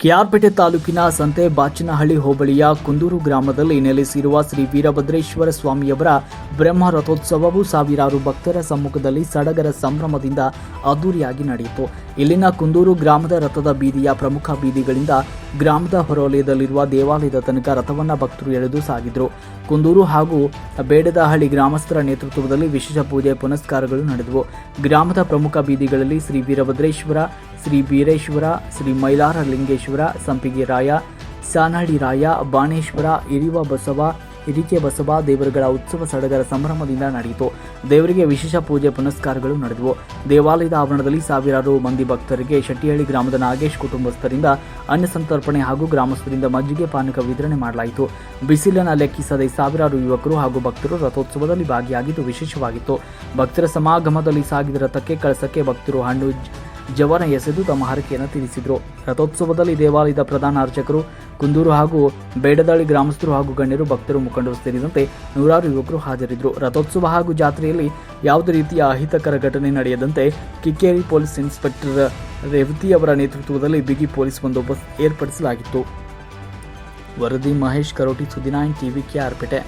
ಕೆಆರ್ಪೇಟೆ ತಾಲೂಕಿನ ಸಂತೆ ಬಾಚನಹಳ್ಳಿ ಹೋಬಳಿಯ ಕುಂದೂರು ಗ್ರಾಮದಲ್ಲಿ ನೆಲೆಸಿರುವ ಶ್ರೀ ವೀರಭದ್ರೇಶ್ವರ ಸ್ವಾಮಿಯವರ ಬ್ರಹ್ಮ ರಥೋತ್ಸವವು ಸಾವಿರಾರು ಭಕ್ತರ ಸಮ್ಮುಖದಲ್ಲಿ ಸಡಗರ ಸಂಭ್ರಮದಿಂದ ಅದ್ದೂರಿಯಾಗಿ ನಡೆಯಿತು. ಇಲ್ಲಿನ ಕುಂದೂರು ಗ್ರಾಮದ ರಥದ ಬೀದಿಯ ಪ್ರಮುಖ ಬೀದಿಗಳಿಂದ ಗ್ರಾಮದ ಹೊರವಲಯದಲ್ಲಿರುವ ದೇವಾಲಯದ ತನಕ ರಥವನ್ನ ಭಕ್ತರು ಎಳೆದು ಸಾಗಿದ್ರು. ಕುಂದೂರು ಹಾಗೂ ಬೇಡದಹಳ್ಳಿ ಗ್ರಾಮಸ್ಥರ ನೇತೃತ್ವದಲ್ಲಿ ವಿಶೇಷ ಪೂಜೆ ಪುನಸ್ಕಾರಗಳು ನಡೆದವು. ಗ್ರಾಮದ ಪ್ರಮುಖ ಬೀದಿಗಳಲ್ಲಿ ಶ್ರೀ ವೀರಭದ್ರೇಶ್ವರ, ಶ್ರೀ ವೀರೇಶ್ವರ, ಶ್ರೀ ಮೈಲಾರ ಲಿಂಗೇಶ್ವರ ಸಂಪಿಗೆ ರಾಯ, ಸಾನಹಳ್ಳಿ ರಾಯ, ಬಾಣೇಶ್ವರ, ಇರಿವ ಬಸವ ಹಿರಿಕೆ ಬಸವ ದೇವರುಗಳ ಉತ್ಸವ ಸಡಗರ ಸಂಭ್ರಮದಿಂದ ನಡೆಯಿತು. ದೇವರಿಗೆ ವಿಶೇಷ ಪೂಜೆ ಪುನಸ್ಕಾರಗಳು ನಡೆದವು. ದೇವಾಲಯದ ಆವರಣದಲ್ಲಿ ಸಾವಿರಾರು ಮಂದಿ ಭಕ್ತರಿಗೆ ಶೆಟ್ಟಿಹಳ್ಳಿ ಗ್ರಾಮದ ನಾಗೇಶ್ ಕುಟುಂಬಸ್ಥರಿಂದ ಅನ್ನ ಸಂತರ್ಪಣೆ ಹಾಗೂ ಗ್ರಾಮಸ್ಥರಿಂದ ಮಜ್ಜಿಗೆ ಪಾನಕ ವಿತರಣೆ ಮಾಡಲಾಯಿತು. ಬಿಸಿಲನ್ನು ಲೆಕ್ಕಿಸದೆ ಸಾವಿರಾರು ಯುವಕರು ಹಾಗೂ ಭಕ್ತರು ರಥೋತ್ಸವದಲ್ಲಿ ಭಾಗಿಯಾಗಿದ್ದು ವಿಶೇಷವಾಗಿತ್ತು. ಭಕ್ತರ ಸಮಾಗಮದಲ್ಲಿ ಸಾಗಿದ ರಥಕ್ಕೆ ಕಳಸಕ್ಕೆ ಭಕ್ತರು ಹಣ್ಣು ಜವನ ಎಸೆದು ತಮ್ಮ ಹರಕೆಯನ್ನು ತಿಳಿಸಿದರು ರಥೋತ್ಸವದಲ್ಲಿ ದೇವಾಲಯದ ಪ್ರಧಾನ ಅರ್ಚಕರು, ಕುಂದೂರು ಹಾಗೂ ಬೇಡದಾಳಿ ಗ್ರಾಮಸ್ಥರು ಹಾಗೂ ಗಣ್ಯರು ಭಕ್ತರು ಮುಖಂಡರು ಸೇರಿದಂತೆ ನೂರಾರು ಯುವಕರು ಹಾಜರಿದ್ದರು ರಥೋತ್ಸವ ಹಾಗೂ ಜಾತ್ರೆಯಲ್ಲಿ ಯಾವುದೇ ರೀತಿಯ ಅಹಿತಕರ ಘಟನೆ ನಡೆಯದಂತೆ ಕಿಕ್ಕೇರಿ ಪೊಲೀಸ್ ಇನ್ಸ್ಪೆಕ್ಟರ್ ರೇವತಿ ಅವರ ನೇತೃತ್ವದಲ್ಲಿ ಬಿಗಿ ಪೊಲೀಸ್ ಬಂದೋಬಸ್ತ್ ಏರ್ಪಡಿಸಲಾಗಿತ್ತು. ವರದಿ ಮಹೇಶ್, ಕರೋಟಿ ಸುದಿನಾಯನ್ ಟಿವಿ ಕೆಆರ್ಪೇಟೆ.